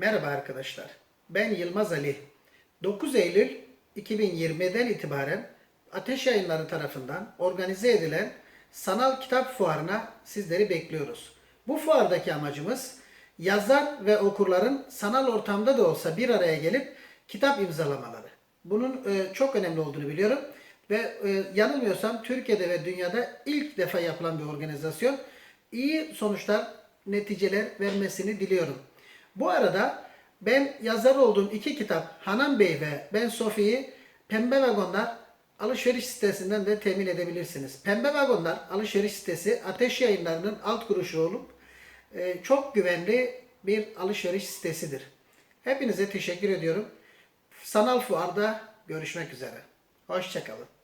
Merhaba arkadaşlar. Ben Yılmaz Ali. 9 Eylül 2020'den itibaren Ateş Yayınları tarafından organize edilen Sanal Kitap Fuarı'na sizleri bekliyoruz. Bu fuardaki amacımız yazar ve okurların sanal ortamda da olsa bir araya gelip kitap imzalamaları. Bunun e, çok önemli olduğunu biliyorum ve e, yanılmıyorsam Türkiye'de ve dünyada ilk defa yapılan bir organizasyon. İyi sonuçlar, neticeler vermesini diliyorum. Bu arada ben yazar olduğum iki kitap Hanan Bey ve Ben Sofi'yi Pembe Vagonlar alışveriş sitesinden de temin edebilirsiniz. Pembe Vagonlar alışveriş sitesi Ateş Yayınları'nın alt kuruşu olup e, çok güvenli bir alışveriş sitesidir. Hepinize teşekkür ediyorum. Sanal Fuar'da görüşmek üzere. Hoşçakalın.